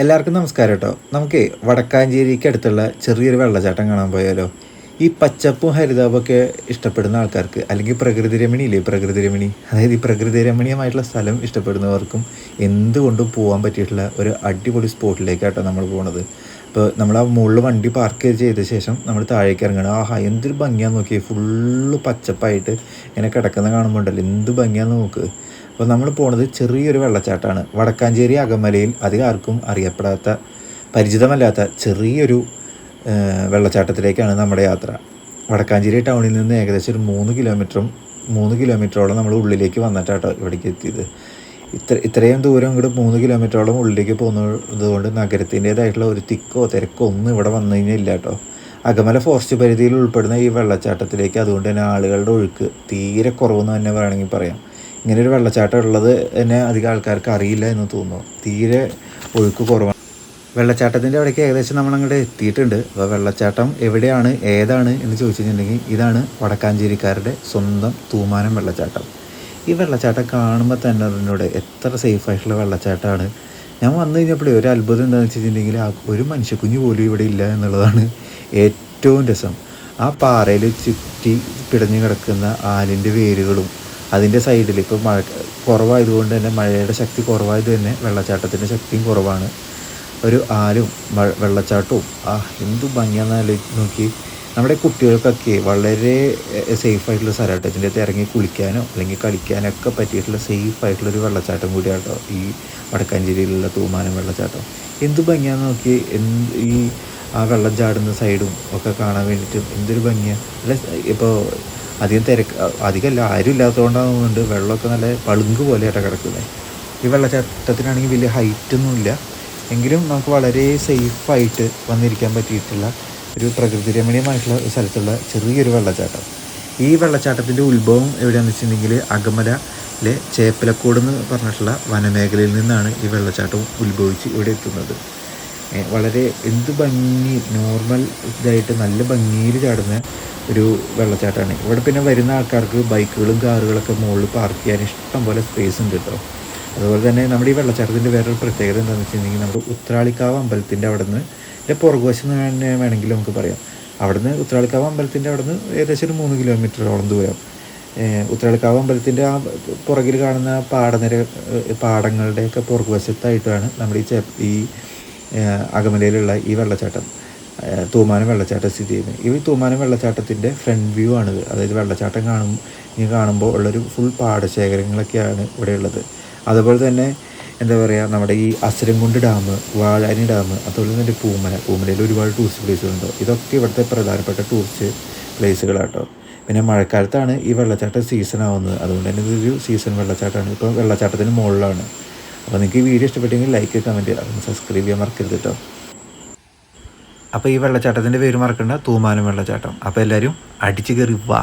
എല്ലാവർക്കും നമസ്കാരം കേട്ടോ. നമുക്ക് വടക്കാഞ്ചേരിക്ക് അടുത്തുള്ള ചെറിയൊരു വെള്ളച്ചാട്ടം കാണാൻ പോയാലോ? ഈ പച്ചപ്പും ഹരിതാപൊക്കെ ഇഷ്ടപ്പെടുന്ന ആൾക്കാർക്ക് അല്ലെങ്കിൽ പ്രകൃതി രമണിയില്ലേ? പ്രകൃതി രമണി. അതായത് ഈ പ്രകൃതി രമണീയമായിട്ടുള്ള സ്ഥലം ഇഷ്ടപ്പെടുന്നവർക്കും എന്തുകൊണ്ടും പോകാൻ പറ്റിയിട്ടുള്ള ഒരു അടിപൊളി സ്പോട്ടിലേക്കാട്ടോ നമ്മൾ പോണത്. ഇപ്പോൾ നമ്മൾ ആ മുകളിൽ വണ്ടി പാർക്ക് ചെയ്ത ശേഷം നമ്മൾ താഴേക്ക് ഇറങ്ങണം ആഹാ എന്തൊരു ഭംഗിയാന്ന് നോക്കി ഫുള്ള് പച്ചപ്പായിട്ട് ഇങ്ങനെ കിടക്കുന്ന കാണുമ്പോൾ ഉണ്ടല്ലോ എന്ത് ഭംഗിയാന്ന് നോക്ക്. അപ്പോൾ നമ്മൾ പോണത് ചെറിയൊരു വെള്ളച്ചാട്ടമാണ് വടക്കാഞ്ചേരി അകമലയിൽ അധികം ആർക്കും അറിയപ്പെടാത്ത പരിചിതമല്ലാത്ത ചെറിയൊരു വെള്ളച്ചാട്ടത്തിലേക്കാണ് നമ്മുടെ യാത്ര. വടക്കാഞ്ചേരി ടൗണിൽ നിന്ന് ഏകദേശം ഒരു മൂന്ന് കിലോമീറ്ററും മൂന്ന് കിലോമീറ്ററോളം നമ്മൾ ഉള്ളിലേക്ക് വന്നിട്ടാട്ടോ ഇവിടേക്ക് എത്തിയത്. ഇത്ര ഇത്രയും ദൂരം ഇങ്ങോട്ട് മൂന്ന് കിലോമീറ്ററോളം ഉള്ളിലേക്ക് പോകുന്നത് കൊണ്ട് നഗരത്തിന്റേതായിട്ടുള്ള ഒരു തിക്കോ തിരക്കോ ഒന്നും ഇവിടെ വന്നു കഴിഞ്ഞാൽ ഇല്ല കേട്ടോ അകമല ഫോറസ്റ്റ് പരിധിയിൽ ഉൾപ്പെടുന്ന ഈ വെള്ളച്ചാട്ടത്തിലേക്ക് അതുകൊണ്ട് തന്നെ ആളുകളുടെ ഒഴുക്ക് തീരെ കുറവെന്ന് തന്നെ വേണമെങ്കിൽ പറയാം. ഇങ്ങനെ ഒരു വെള്ളച്ചാട്ടം ഉള്ളത് തന്നെ അധികം ആൾക്കാർക്ക് അറിയില്ല എന്ന് തോന്നുന്നു. തീരെ ഒഴുക്ക് കുറവാണ് വെള്ളച്ചാട്ടത്തിന്റെ അവിടേക്ക് ഏകദേശം നമ്മൾ അങ്ങോട്ട് എത്തിയിട്ടുണ്ട്. അപ്പോൾ വെള്ളച്ചാട്ടം എവിടെയാണ് ഏതാണ് എന്ന് ചോദിച്ചു കഴിഞ്ഞിട്ടുണ്ടെങ്കിൽ ഇതാണ് വടക്കാഞ്ചേരിക്കാരുടെ സ്വന്തം തൂമാനം വെള്ളച്ചാട്ടം. ഈ വെള്ളച്ചാട്ടം കാണുമ്പോൾ തന്നെ എന്നോട് എത്ര സേഫ് ആയിട്ടുള്ള വെള്ളച്ചാട്ടമാണ് ഞാൻ വന്നു കഴിഞ്ഞപ്പോഴേ ഒരു അത്ഭുതം എന്താണെന്ന് വെച്ചിട്ടുണ്ടെങ്കിൽ ആ ഒരു മനുഷ്യക്കുഞ്ഞ് പോലും ഇവിടെ ഇല്ല എന്നുള്ളതാണ് ഏറ്റവും രസം. ആ പാറയിൽ ചുറ്റി പിടഞ്ഞു കിടക്കുന്ന ആലിന്റെ വേരുകളും അതിന്റെ സൈഡിൽ ഇപ്പോൾ മഴ കുറവായതുകൊണ്ട് തന്നെ മഴയുടെ ശക്തി കുറവായത് തന്നെ വെള്ളച്ചാട്ടത്തിന്റെ ശക്തിയും കുറവാണ്. ഒരു ആലും വെള്ളച്ചാട്ടവും. ആ എന്ത് ആലോചിച്ച് നോക്കി. നമ്മുടെ കുട്ടികൾക്കൊക്കെ വളരെ സേഫ് ആയിട്ടുള്ള സ്ഥലമായിട്ട് ഇതിന്റെ അകത്ത് ഇറങ്ങി കുളിക്കാനോ അല്ലെങ്കിൽ കളിക്കാനോ ഒക്കെ പറ്റിയിട്ടുള്ള സേഫ് ആയിട്ടുള്ള ഒരു വെള്ളച്ചാട്ടം കൂടിയാണ് കേട്ടോ ഈ വടക്കാഞ്ചേരിയിലുള്ള തൂമാനം വെള്ളച്ചാട്ടം. എന്ത് ഭംഗിയാന്ന് നോക്കി. എന്ത് ഈ ആ വെള്ളം ചാടുന്ന സൈഡും ഒക്കെ കാണാൻ വേണ്ടിയിട്ടും എന്തൊരു ഭംഗിയാണ് അല്ല ഇപ്പോൾ അധികം തിരക്ക് അധികമല്ല ആരും ഇല്ലാത്തതുകൊണ്ടാകുന്നുണ്ട് വെള്ളമൊക്കെ നല്ല പളുങ്ക് പോലെയായിട്ടാണ് കിടക്കുന്നത് ഈ വെള്ളച്ചാട്ടത്തിനാണെങ്കിൽ വലിയ ഹൈറ്റൊന്നും ഇല്ല എങ്കിലും നമുക്ക് വളരെ സേഫായിട്ട് വന്നിരിക്കാൻ പറ്റിയിട്ടുള്ള ഒരു പ്രകൃതി രമണീയമായിട്ടുള്ള സ്ഥലത്തുള്ള ചെറിയൊരു വെള്ളച്ചാട്ടം. ഈ വെള്ളച്ചാട്ടത്തിന്റെ ഉത്ഭവം എവിടെയാണെന്ന് വെച്ചിട്ടുണ്ടെങ്കിൽ അകമലയിലെ ചേപ്പലക്കോട് എന്ന് പറഞ്ഞിട്ടുള്ള വനമേഖലയിൽ നിന്നാണ് ഈ വെള്ളച്ചാട്ടം ഉത്ഭവിച്ച് ഇവിടെ എത്തുന്നത്. വളരെ എന്ത് ഭംഗി നോർമൽ ഇതായിട്ട് നല്ല ഭംഗിയിൽ ചാടുന്ന ഒരു വെള്ളച്ചാട്ടമാണ്. ഇവിടെ പിന്നെ വരുന്ന ആൾക്കാർക്ക് ബൈക്കുകളും കാറുകളൊക്കെ മുകളിൽ പാർക്ക് ചെയ്യാൻ ഇഷ്ടം പോലെ സ്പേസ് ഉണ്ട് കേട്ടോ അതുപോലെ തന്നെ നമ്മുടെ ഈ വെള്ളച്ചാട്ടത്തിന്റെ വേറൊരു പ്രത്യേകത എന്താണെന്ന് വെച്ചിട്ടുണ്ടെങ്കിൽ നമ്മുടെ ഉത്രാളിക്കാവ് അമ്പലത്തിന്റെ അവിടെ നിന്ന് എന്റെ പുറകുവശം തന്നെ വേണമെങ്കിൽ നമുക്ക് പറയാം. അവിടുന്ന് ഉത്രാളിക്കാവ് അമ്പലത്തിന്റെ അവിടെ നിന്ന് ഏകദേശം ഒരു മൂന്ന് കിലോമീറ്ററോളം ദൂരം. ഉത്രാളിക്കാവ് അമ്പലത്തിന്റെ ആ പുറകിൽ കാണുന്ന പാടനിര പാടങ്ങളുടെയൊക്കെ പുറകുവശത്തായിട്ടാണ് നമ്മുടെ ഈ ഈ അകമലയിലുള്ള ഈ വെള്ളച്ചാട്ടം തൂമാനം വെള്ളച്ചാട്ടം സ്ഥിതി ചെയ്യുന്നത്. ഈ തൂമാനം വെള്ളച്ചാട്ടത്തിന്റെ ഫ്രണ്ട് വ്യൂ ആണിത്. അതായത് വെള്ളച്ചാട്ടം കാണും കാണുമ്പോൾ ഉള്ളൊരു ഫുൾ പാടശേഖരങ്ങളൊക്കെയാണ് ഇവിടെ ഉള്ളത് അതുപോലെ തന്നെ എന്താ പറയുക നമ്മുടെ ഈ അസരംകുണ്ട് ഡാം വാഴാനി ഡാം അതുപോലെ തന്നെ പൂമല. പൂമലയിൽ ഒരുപാട് ടൂറിസ്റ്റ് പ്ലേസുകളുണ്ട് ഇതൊക്കെ ഇവിടുത്തെ പ്രധാനപ്പെട്ട ടൂറിസ്റ്റ് പ്ലേസുകളാട്ടോ പിന്നെ മഴക്കാലത്താണ് ഈ വെള്ളച്ചാട്ടം സീസൺ ആവുന്നത്. അതുകൊണ്ട് തന്നെ ഇതൊരു സീസൺ വെള്ളച്ചാട്ടമാണ്. ഇപ്പോൾ വെള്ളച്ചാട്ടത്തിന് മുകളിലാണ്. അപ്പോൾ നിങ്ങൾക്ക് ഈ വീഡിയോ ഇഷ്ടപ്പെട്ടെങ്കിൽ ലൈക്ക് കമന്റ് ചെയ്യുക. സബ്സ്ക്രൈബ് ചെയ്യാൻ മറക്കരുത് കേട്ടോ അപ്പോൾ ഈ വെള്ളച്ചാട്ടത്തിന്റെ പേര് മറക്കണ്ട. തൂമാനം വെള്ളച്ചാട്ടം. അപ്പോൾ എല്ലാവരും അടിച്ചു കയറി വാ.